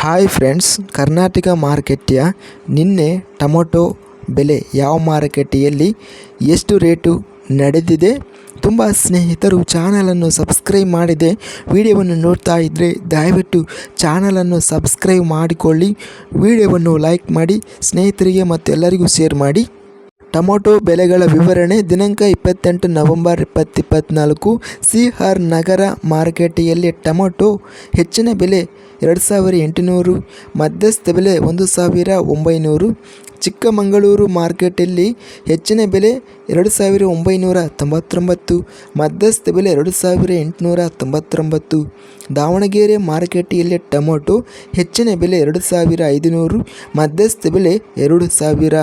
Hi friends, Karnataka ಮಾರ್ಕೆಟ್ಯ ನಿನ್ನೆ tomato ಬೆಲೆ ಯಾವ ಮಾರುಕಟ್ಟೆಯಲ್ಲಿ ಎಷ್ಟು ರೇಟು ನಡೆದಿದೆ ತುಂಬ ಸ್ನೇಹಿತರು ಚಾನಲನ್ನು ಸಬ್ಸ್ಕ್ರೈಬ್ ಮಾಡಿದೆ. ವಿಡಿಯೋವನ್ನು ನೋಡ್ತಾ ಇದ್ದರೆ ದಯವಿಟ್ಟು ಚಾನಲನ್ನು ಸಬ್ಸ್ಕ್ರೈಬ್ ಮಾಡಿಕೊಳ್ಳಿ. ವಿಡಿಯೋವನ್ನು ಲೈಕ್ ಮಾಡಿ, ಸ್ನೇಹಿತರಿಗೆ ಮತ್ತು ಎಲ್ಲರಿಗೂ ಶೇರ್ ಮಾಡಿ. ಟೊಮೊಟೊ ಬೆಲೆಗಳ ವಿವರಣೆ ದಿನಾಂಕ ಇಪ್ಪತ್ತೆಂಟು ನವೆಂಬರ್ ಇಪ್ಪತ್ತು ಇಪ್ಪತ್ತ್ನಾಲ್ಕು ಸಿ ಆರ್ ನಗರ ಮಾರುಕಟ್ಟೆಯಲ್ಲಿ ಟೊಮೊಟೊ ಹೆಚ್ಚಿನ ಬೆಲೆ ಎರಡು ಸಾವಿರ ಎಂಟುನೂರು, ಮಧ್ಯಸ್ಥ ಬೆಲೆ ಒಂದು ಸಾವಿರ ಒಂಬೈನೂರು. ಚಿಕ್ಕಮಗಳೂರು ಮಾರ್ಕೆಟಲ್ಲಿ ಹೆಚ್ಚಿನ ಬೆಲೆ ಎರಡು ಸಾವಿರ ಒಂಬೈನೂರ ತೊಂಬತ್ತೊಂಬತ್ತು, ಮಧ್ಯಸ್ಥ ಬೆಲೆ ಎರಡು ಸಾವಿರ ಎಂಟುನೂರ ತೊಂಬತ್ತೊಂಬತ್ತು. ದಾವಣಗೆರೆ ಮಾರುಕಟ್ಟೆಯಲ್ಲಿ ಟೊಮೊಟೊ ಹೆಚ್ಚಿನ ಬೆಲೆ ಎರಡು ಸಾವಿರ ಐದುನೂರು, ಮಧ್ಯಸ್ಥ ಬೆಲೆ ಎರಡು ಸಾವಿರ.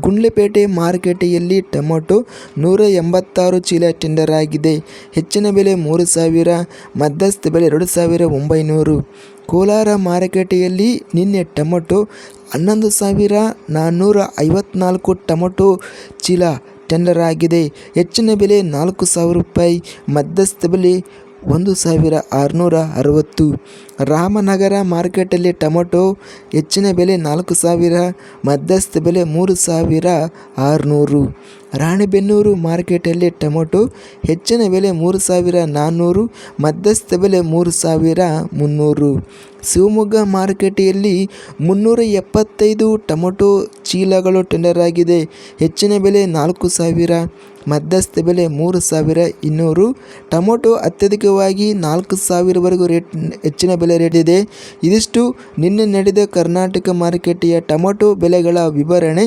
ಗುಂಡ್ಲೆಪೇಟೆ ಮಾರುಕಟ್ಟೆಯಲ್ಲಿ ಟೊಮೊಟೊ ನೂರ ಎಂಬತ್ತಾರು ಚೀಲ ಟೆಂಡರ್ ಆಗಿದೆ. ಹೆಚ್ಚಿನ ಬೆಲೆ ಮೂರು ಸಾವಿರ, ಮಧ್ಯಸ್ಥ ಬೆಲೆ ಎರಡು ಸಾವಿರ ಒಂಬೈನೂರು. ಕೋಲಾರ ಮಾರುಕಟ್ಟೆಯಲ್ಲಿ ನಿನ್ನೆ ಟೊಮೊಟೊ ಹನ್ನೊಂದು ಸಾವಿರ ನಾನ್ನೂರ ಐವತ್ನಾಲ್ಕು ಟೊಮೊಟೊ ಚೀಲ ಟೆಂಡರ್ ಆಗಿದೆ. ಹೆಚ್ಚಿನ ಬೆಲೆ ನಾಲ್ಕು ಸಾವಿರ ರೂಪಾಯಿ, ಮಧ್ಯಸ್ಥ ಬೆಲೆ ಒಂದು ಸಾವಿರ ಆರುನೂರ ಅರವತ್ತು. ರಾಮನಗರ ಮಾರ್ಕೆಟಲ್ಲಿ ಟೊಮೊಟೊ ಹೆಚ್ಚಿನ ಬೆಲೆ ನಾಲ್ಕು ಸಾವಿರ, ಮಧ್ಯಸ್ಥ ಬೆಲೆ ಮೂರು ಸಾವಿರ ಆರುನೂರು. ರಾಣೆಬೆನ್ನೂರು ಮಾರ್ಕೆಟಲ್ಲಿ ಟೊಮೊಟೊ ಹೆಚ್ಚಿನ ಬೆಲೆ ಮೂರು ಸಾವಿರ ನಾನ್ನೂರು, ಮಧ್ಯಸ್ಥ ಬೆಲೆ ಮೂರು ಸಾವಿರ ಮುನ್ನೂರು. ಶಿವಮೊಗ್ಗ ಮಾರುಕಟ್ಟೆಯಲ್ಲಿ ಮುನ್ನೂರ ಎಪ್ಪತ್ತೈದು ಟೊಮೊಟೊ ಚೀಲಗಳು ಟೆಂಡರ್ ಆಗಿದೆ. ಹೆಚ್ಚಿನ ಬೆಲೆ ನಾಲ್ಕು ಸಾವಿರ, ಮಧ್ಯಸ್ಥ ಬೆಲೆ ಮೂರು ಸಾವಿರ ಇನ್ನೂರು. ಟೊಮೊಟೊ ಅತ್ಯಧಿಕವಾಗಿ ನಾಲ್ಕು ಸಾವಿರವರೆಗೂ ರೇಟ್ ಹೆಚ್ಚಿನ ಬೆಲೆ ರೇಟ್ ಇದೆ. ಇದಿಷ್ಟು ನಿನ್ನೆ ನಡೆದ ಕರ್ನಾಟಕ ಮಾರುಕಟ್ಟೆಯ ಟೊಮೊಟೊ ಬೆಲೆಗಳ ವಿವರಣೆ.